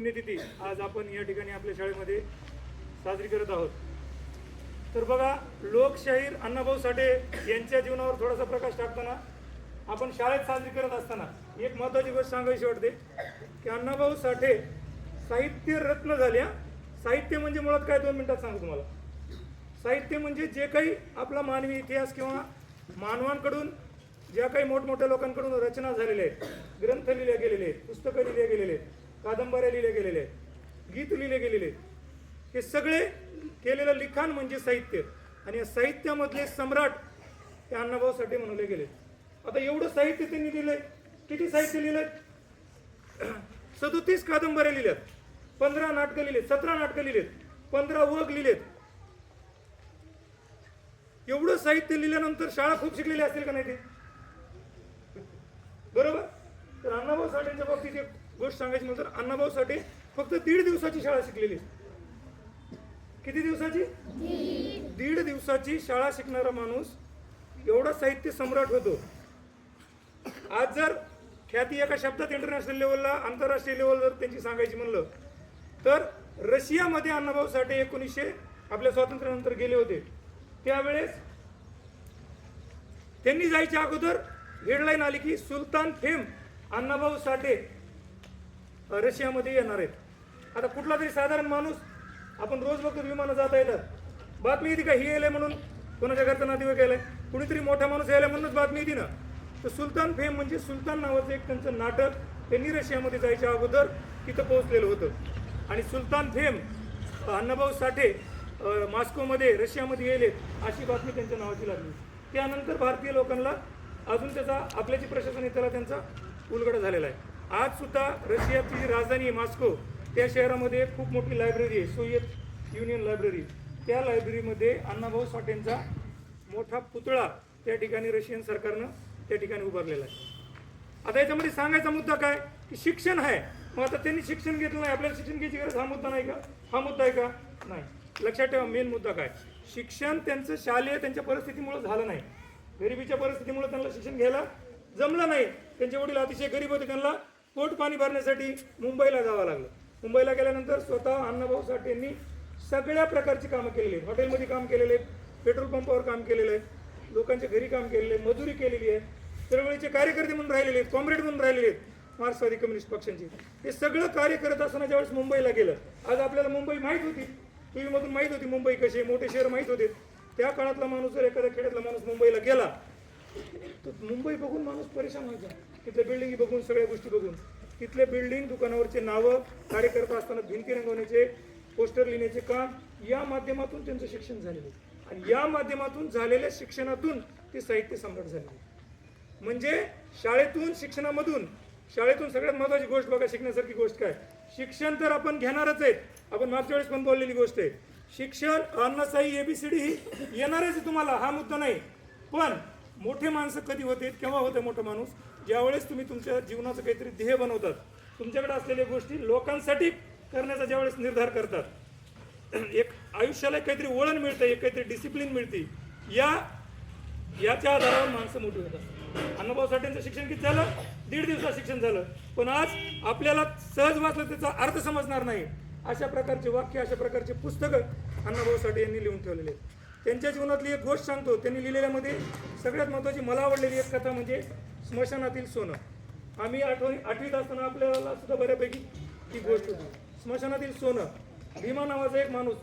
पुण्यतिथी आज आपण या ठिकाणी आपल्या शाळेमध्ये साजरी करत आहोत. तर बघा लोकशाहीर अण्णाभाऊ साठे यांच्या जीवनावर थोडासा प्रकाश टाकताना आपण शाळेत साजरी करत असताना एक महत्त्वाची गोष्ट सांगायची वाटते की अण्णाभाऊ साठे साहित्य रत्न झाल्या साहित्य म्हणजे मुळात काय? दोन मिनिटात सांगू तुम्हाला. साहित्य म्हणजे जे काही आपला मानवी इतिहास किंवा मानवांकडून ज्या काही मोठमोठ्या लोकांकडून रचना झालेल्या आहेत ग्रंथ लिहिले गेलेले आहेत पुस्तकं लिहिले गेलेले आहेत कादंबऱ्या लिहिल्या गेलेल्या आहेत. गीत लिहिले गेलेले आहेत. हे सगळे केलेलं लिखाण म्हणजे साहित्य. आणि या साहित्यामधले सम्राट हे अण्णाभाऊ साठे म्हणले गेले. आता एवढं साहित्य त्यांनी लिहिलंय. किती साहित्य लिहिलंय? सदोतीस कादंबऱ्या लिहिल्यात. पंधरा नाटकं लिहिलेत. सतरा नाटकं लिहिलेत. पंधरा वग लिहिलेत. एवढं साहित्य लिहिल्यानंतर शाळा खूप शिकलेली असतील का नाही ते? बरोबर? तर अण्णाभाऊ साठेंच्या गोष्ट सांगायची म्हणतात अण्णाभाऊ साठे फक्त दीड दिवसाची शाळा शिकलेली किती दिवसाची? दीड दिवसाची शाळा शिकणारा माणूस एवढा साहित्य सम्राट होतो. आज जर ख्याती एका शब्दात इंटरनॅशनल लेवलला आंतरराष्ट्रीय लेवल जर त्यांची सांगायची म्हणलं तर रशियामध्ये अण्णाभाऊ साठे एकोणीसशे आपल्या स्वातंत्र्यानंतर गेले होते. त्यावेळेस त्यांनी जायच्या अगोदर हेडलाईन आली की सुलतान फेम अण्णाभाऊ साठे रशियामध्ये येणार आहेत. आता कुठला तरी साधारण माणूस आपण रोज बघतो विमानं जाता येतात. बातमी येते का ही येले म्हणून? कोणाच्या घरचा नातेवाईक आहे कुणीतरी मोठा माणूस यायला म्हणूनच बातमी येते ना. तर सुलतान फेम म्हणजे सुलतान नावाचं एक त्यांचं नाटक त्यांनी रशियामध्ये जायच्या अगोदर तिथं पोहोचलेलं होतं. आणि सुलतान फेम अण्णाभाऊ साठे मॉस्कोमध्ये रशियामध्ये येले अशी बातमी त्यांच्या नावाची लागली. त्यानंतर भारतीय लोकांना अजून त्याचा आपल्याची प्रशासन त्याला त्यांचा उलगडा झालेला आहे. आज सुद्धा रशियाची जी राजधानी आहे मॉस्को त्या शहरामध्ये खूप मोठी लायब्ररी आहे सोवियत युनियन लायब्ररी त्या लायब्ररीमध्ये अण्णाभाऊ साठेंचा मोठा पुतळा त्या ठिकाणी रशियन सरकारनं त्या ठिकाणी उभारलेला आहे. आता याच्यामध्ये सांगायचा मुद्दा काय? की शिक्षण आहे. मग आता त्यांनी शिक्षण घेतलं नाही. आपल्याला शिक्षण घ्यायची गरज हा मुद्दा नाही का? हा मुद्दा आहे का? नाही. लक्षात ठेवा मेन मुद्दा काय? शिक्षण त्यांचं शालेय त्यांच्या परिस्थितीमुळे झालं नाही. गरिबीच्या परिस्थितीमुळे त्यांना शिक्षण घ्यायला जमलं नाही. त्यांचे वडील अतिशय गरीब होते त्यांना पोट पाणी भरण्यासाठी मुंबईला जावं लागलं. मुंबईला गेल्यानंतर स्वतः अण्णाभाऊ साठे यांनी सगळ्या प्रकारची कामं केलेली आहेत. हॉटेलमध्ये काम केलेले आहे पेट्रोल पंपावर काम केलेलं आहे लोकांच्या घरी काम केलेलं आहे मजुरी केलेली आहे चळवळीचे कार्यकर्ते म्हणून राहिलेले आहेत कॉम्रेड म्हणून राहिलेले आहेत मार्क्सवादी कम्युनिस्ट पक्षांचे. हे सगळं कार्य करत असताना ज्यावेळेस मुंबईला गेलं आज आपल्याला मुंबई माहीत होती. टी व्हीमधून माहीत होती मुंबई कशी मोठे शहर माहीत होते. त्या काळातला माणूस जर एखाद्या खेड्यातला माणूस मुंबईला गेला तर मुंबई बघून माणूस परेशान व्हायचा. तिथल्या बिल्डिंग बघून सगळ्या गोष्टी बघून. तिथले बिल्डिंग दुकानावरचे नावं कार्यकर्ता असताना भिंती रंगवण्याचे पोस्टर लिहिण्याचे काम या माध्यमातून त्यांचं शिक्षण झालेलं आणि या माध्यमातून झालेल्या शिक्षणातून ते साहित्य सम्राट झालेले म्हणजे शाळेतून शिक्षणामधून शाळेतून सगळ्यात महत्वाची गोष्ट बघा शिकण्यासारखी गोष्ट काय? शिक्षण तर आपण घेणारच आहेत. आपण मागच्या वेळेस पण बोललेली गोष्ट आहे. शिक्षण अन्नसाई एबीसीडी ही येणारच आहे तुम्हाला हा मुद्दा नाही. पण मोठे माणसं कधी होते केव्हा होते मोठं माणूस? ज्यावेळेस तुम्ही तुमच्या जीवनाचं काहीतरी ध्येय बनवतात तुमच्याकडे असलेल्या गोष्टी लोकांसाठी करण्याचा ज्यावेळेस निर्धार करतात एक आयुष्याला काहीतरी वळण मिळतं एक काहीतरी डिसिप्लिन मिळते. या याच्या आधारावर माणसं मोठी होतात. अण्णाभाऊ साठेंचं शिक्षण किती झालं? दीड दिवसात शिक्षण झालं. पण आज आपल्याला सहज वाचलं त्याचा अर्थ समजणार नाही. अशा प्रकारचे वाक्य अशा प्रकारचे पुस्तकं अण्णाभाऊ साठे यांनी लिहून ठेवलेले आहेत. त्यांच्या जीवनातली एक गोष्ट सांगतो. त्यांनी लिहिलेल्यामध्ये सगळ्यात महत्त्वाची मला आवडलेली एक कथा म्हणजे स्मशानातील सोनं. आम्ही आठवणी आठवीत असताना आपल्याला सुद्धा बऱ्यापैकी ती गोष्ट होती. स्मशानातील सोनं भीमा नावाचा एक माणूस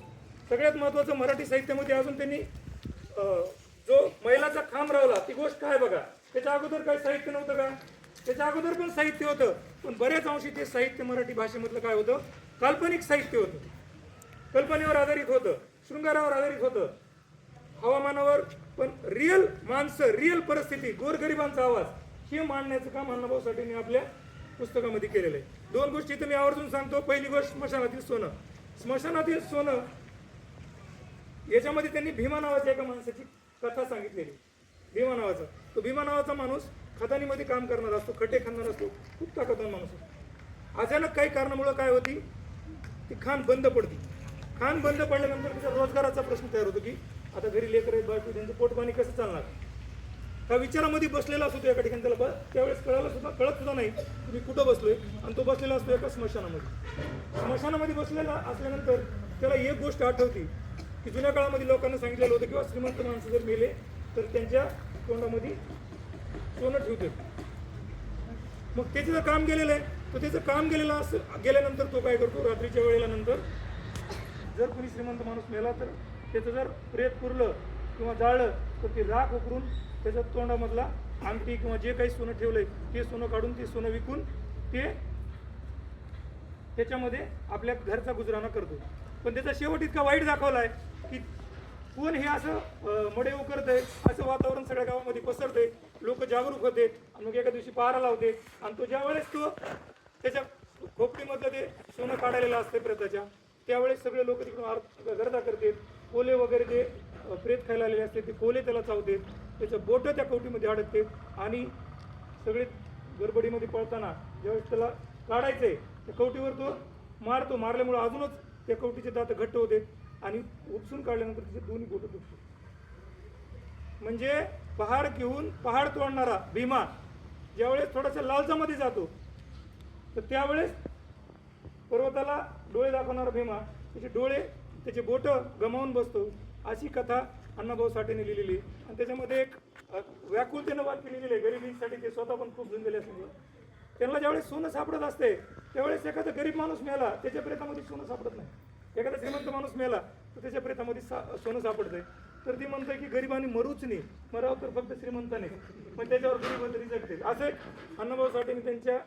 सगळ्यात महत्त्वाचं मराठी साहित्यामध्ये अजून त्यांनी जो महिलाचा खांब रावला ती गोष्ट काय बघा. त्याच्या अगोदर काही साहित्य नव्हतं का? त्याच्या अगोदर पण साहित्य होतं पण बऱ्याच अंशी ते साहित्य मराठी भाषेमधलं काय होतं? काल्पनिक साहित्य होतं. कल्पनेवर आधारित होतं शृंगारावर आधारित होतं. हवामानावर पण रिअल माणसं रिअल परिस्थिती गोरगरिबांचा आवाज हे मांडण्याचं काम अण्णाभाऊ साठेंनी आपल्या पुस्तकामध्ये केलेलं आहे. दोन गोष्टी इथं मी आवर्जून सांगतो. पहिली गोष्ट स्मशानातील सोनं. स्मशानातील सोनं याच्यामध्ये त्यांनी भीमा नावाच्या एका माणसाची कथा सांगितलेली. भीमा नावाचा. तो भीमा नावाचा माणूस खदानीमध्ये काम करणार असतो खटे खाणार असतो खूप ताकदवान माणूस असतो अचानक काही कारणामुळं काय होती? ती खाण बंद पडती खाण बंद पडल्यानंतर त्याचा रोजगाराचा प्रश्न तयार होतो की आता घरी लेकर आहेत बायको त्यांचं पोटपाणी कसं चालणार? त्या विचारामध्ये बसलेला असतो तो एका ठिकाणी त्याला ब- त्यावेळेस कळायला सुद्धा कळत सुद्धा नाही मी कुठं बसलोय? आणि तो बसलेला असतो एका स्मशानामध्ये. स्मशानामध्ये बसलेला असल्यानंतर त्याला एक गोष्ट आठवती की जुन्या काळामध्ये लोकांना सांगितलेलं होतं किंवा श्रीमंत माणसं जर मेले तर त्यांच्या तोंडामध्ये सोनं ठेवते मग त्याचं जर काम गेलेलं आहे. तर त्याचं काम गेलेलं असं गेल्यानंतर तो काय करतो? रात्रीच्या वेळेला नंतर जर कोणी श्रीमंत माणूस मेला तर त्याचं जर प्रेत पुरलं किंवा जाळलं तर ते राख उकरून त्याच्या तोंडामधला अंगठी किंवा जे काही सोनं ठेवलंय ते सोनं काढून ते सोनं विकून ते त्याच्यामध्ये आपल्या घरचा गुजराणा करतो. पण त्याचा शेवट इतका वाईट दाखवला आहे की कोण हे असं मडे उकरत आहे असं वातावरण सगळ्या गावामध्ये पसरतंय लोक जागरूक होते आणि मग एका दिवशी पहारा लावते आणि तो ज्या वेळेस तो त्याच्या खोपडीमधलं ते सोनं काढायला असते प्रताच्या त्यावेळेस सगळे लोक तिकडून आर- गर्दा करतात. प्रेत खायला आलेले असते ते कोले त्याला चावते त्याचं बोटं त्या कवटीमध्ये अडकते आणि सगळे गडबडीमध्ये पळताना ज्यावेळेस त्याला काढायचंय त्या कवटीवर तो मारतो. मारल्यामुळे अजूनच त्या कवटीचे दात घट्ट होते आणि उपसून काढल्यानंतर तिचे दोन्ही बोटं दुखतो म्हणजे पहाड घेऊन पहाड तोडणारा भीमा ज्यावेळेस थोडासा लालचामध्ये जातो तर त्यावेळेस पर्वताला डोळे दाखवणारा भीमा त्याचे डोळे त्याचे बोटं गमावून बसतो. अशी कथा अण्णाभाऊ साठेने लिहिलेली आणि त्याच्यामध्ये एक अ, व्याकुलतेनं वाक्य लिहिलेले आहे गरिबीसाठी ते स्वतः पण खूप झुंजले असल्यामुळे त्यांना ज्यावेळेस सोनं सापडत असते त्यावेळेस एखादा गरीब माणूस मिळाला त्याच्या प्रेतामध्ये सोनं सापडत नाही. एखादा श्रीमंत माणूस मिळाला तर त्याच्या प्रेतामध्ये सा सोनं सापडतंय. तर ती म्हणते की गरिबांनी मरूच नाही मराव तर फक्त श्रीमंताने. पण त्याच्यावर गरीब तरी जगते असं एक अण्णाभाऊ साठेने त्यांच्या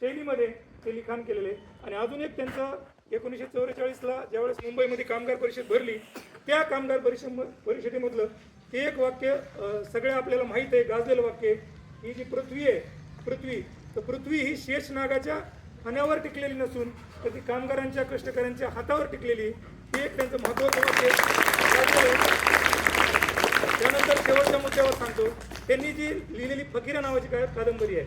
शैलीमध्ये ते लिखाण केलेलं आहे. आणि अजून एक त्यांचं एकोणीसशे चौवेचाळीसला ज्यावेळेस मुंबईमध्ये कामगार परिषद भरली त्या कामगार परिषद परिषदेमधलं ते एक वाक्य सगळ्या आपल्याला माहीत आहे गाजलेलं वाक्य ही जी पृथ्वी आहे पृथ्वी तर पृथ्वी ही शेष नागाच्या खाण्यावर टिकलेली नसून तर ती कामगारांच्या कष्टकऱ्यांच्या हातावर टिकलेली आहे. एक त्यांचं महत्त्वाचं वाक्य त्यानंतर शेवटच्या मुद्द्यावर सांगतो. त्यांनी जी लिहिलेली फकीरा नावाची काय कादंबरी आहे?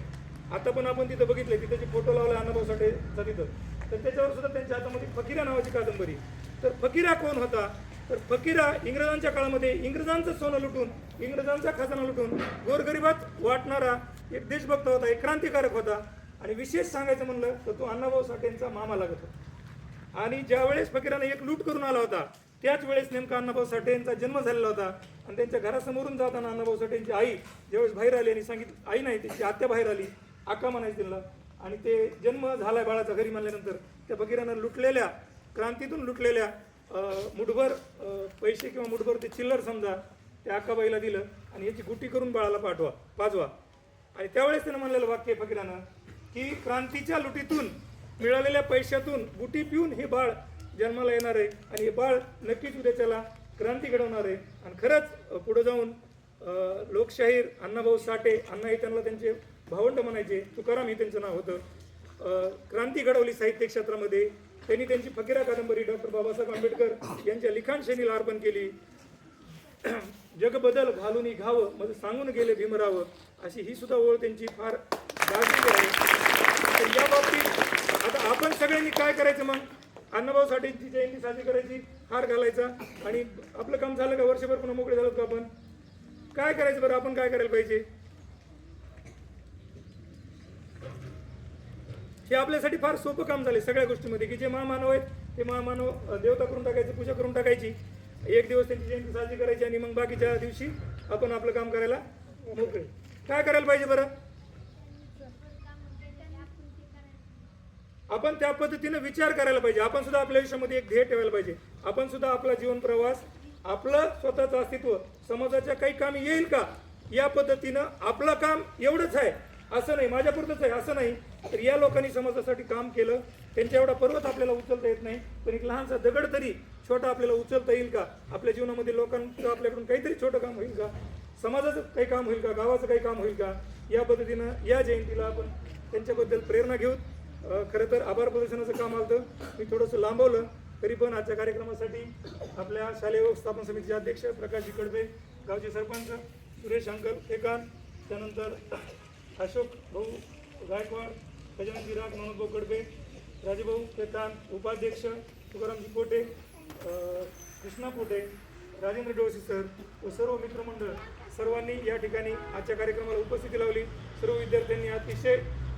आता पण आपण तिथं बघितलं तिथं जे फोटो लावला अण्णाभाऊ साठेचा तिथं. तर त्याच्यावर सुद्धा त्यांच्या हातामध्ये फकीरा नावाची कादंबरी. तर फकीरा कोण होता? तर फकीरा इंग्रजांच्या काळामध्ये इंग्रजांचं सोनं लुटून इंग्रजांचा खजाना लुटून गोरगरिबात वाटणारा एक देशभक्त होता एक क्रांतिकारक होता. आणि विशेष सांगायचं म्हणलं तर तो अण्णाभाऊ साठेंचा मामा लागत होता. आणि ज्या वेळेस फकीराने एक लूट करून आला होता त्याच वेळेस नेमका अण्णाभाऊ साठे यांचा जन्म झालेला होता. आणि त्यांच्या घरासमोरून जाताना अण्णाभाऊ साठे यांची आई ज्यावेळेस बाहेर आली आणि सांगितलं आई नाही त्यांची आत्या बाहेर आली. आका म्हणायची त्यांना आणि ते जन्म झालाय बाळाचा घरी म्हणल्यानंतर त्या फकीरानं लुटलेल्या क्रांतीतून लुटलेल्या मुठभर पैसे किंवा मुठभर ते चिल्लर समजा त्या आकाबाईला दिलं आणि याची गुटी करून बाळाला पाठवा पाजवा. आणि त्यावेळेस त्यानं म्हणलेलं वाक्य आहे फकीरानं की क्रांतीच्या लुटीतून मिळालेल्या पैशातून गुटी पिऊन हे बाळ जन्माला येणार आहे आणि हे बाळ नक्कीच उद्या त्याला क्रांती घडवणार आहे. आणि खरंच पुढं जाऊन लोकशाहीर अण्णाभाऊ साठे अण्णा हे त्यांना त्यांचे भावंड म्हणायचे तुकाराम हे त्यांचं नाव होतं. क्रांती घडवली साहित्य क्षेत्रामध्ये. त्यांनी त्यांची फकीरा कादंबरी डॉक्टर बाबासाहेब आंबेडकर यांच्या लिखाणशैलीला अर्पण केली. जग बदल घालून घावं म्हणजे सांगून गेले भीमराव अशी ही सुद्धा ओळ त्यांची फार गाजलेली आहे. तर या बाबतीत आता आपण सगळ्यांनी काय करायचं मग? अण्णाभाऊ साठेची जयंती साजरी करायची हार घालायचा. आणि आपलं काम झालं का? वर्षभर पुन्हा मोकळे झालो का आपण? काय करायचं बरं? आपण काय करायला पाहिजे? हे आपल्यासाठी फार सोपं काम झाले सगळ्या गोष्टीमध्ये की जे महामानव आहेत ते महामानव देवता करून टाकायचे पूजा करून टाकायची. एक दिवस त्यांची जयंती साजरी करायची आणि मग बाकीच्या दिवशी आपण आपलं काम करायला मोकळे. काय करायला पाहिजे बरं? आपण त्या पद्धतीनं विचार करायला पाहिजे. आपण सुद्धा आपल्या आयुष्यामध्ये एक ध्येय ठेवायला पाहिजे. आपण सुद्धा आपला जीवन प्रवास आपलं स्वतःचं अस्तित्व समाजाच्या काही कामी येईल का? या पद्धतीनं आपलं काम एवढंच आहे. असं नाही. माझ्यापुरतंच आहे. असं नाही. तर या लोकांनी समाजासाठी काम केलं. त्यांच्या एवढा पर्वत आपल्याला उचलता येत नाही. पण एक लहानसा दगड तरी छोटा आपल्याला उचलता येईल का? आपल्या जीवनामध्ये लोकांचं आपल्याकडून काहीतरी छोटं काम होईल का? समाजाचं काही काम होईल का? गावाचं काही काम होईल का? या पद्धतीनं या जयंतीला आपण त्यांच्याबद्दल प्रेरणा घेऊ खरं तर आभार प्रदर्शनाचं काम आलं मी थोडंसं लांबवलं. तरी पण आजच्या कार्यक्रमासाठी आपल्या शालेय व्यवस्थापन समितीचे अध्यक्ष प्रकाश कडबे गावचे सरपंच सुरेश अंकल एकान त्यानंतर अशोक भाऊ गायकवाड गजानन विराट मनोज कडबे राजेभाऊ केतान उपाध्यक्ष तुकारामजी पोटे कृष्णा पोटे राजेंद्र डोळसी सर व सर्व मित्रमंडळ सर्वांनी या ठिकाणी आजच्या कार्यक्रमाला उपस्थिती लावली. सर्व विद्यार्थ्यांनी अतिशय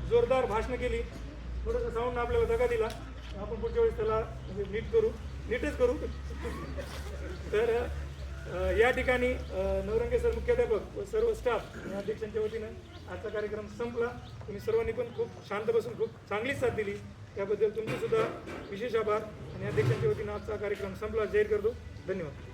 जोरदार भाषणं केली. थोडंसं साऊंड आपल्याला दगा दिला. आपण पुढच्या वेळेस त्याला म्हणजे नीट करू. नीटच करू. तर या ठिकाणी अ, नवरंगे सर मुख्याध्यापक व सर्व स्टाफ आणि अध्यक्षांच्या वतीनं आजचा कार्यक्रम संपला. तुम्ही सर्वांनी पण खूप शांत बसून खूप चांगली साथ दिली. त्याबद्दल तुमचे सुद्धा विशेष आभार आणि अध्यक्षांच्या वतीनं आजचा कार्यक्रम संपला. जाहीर करतो धन्यवाद.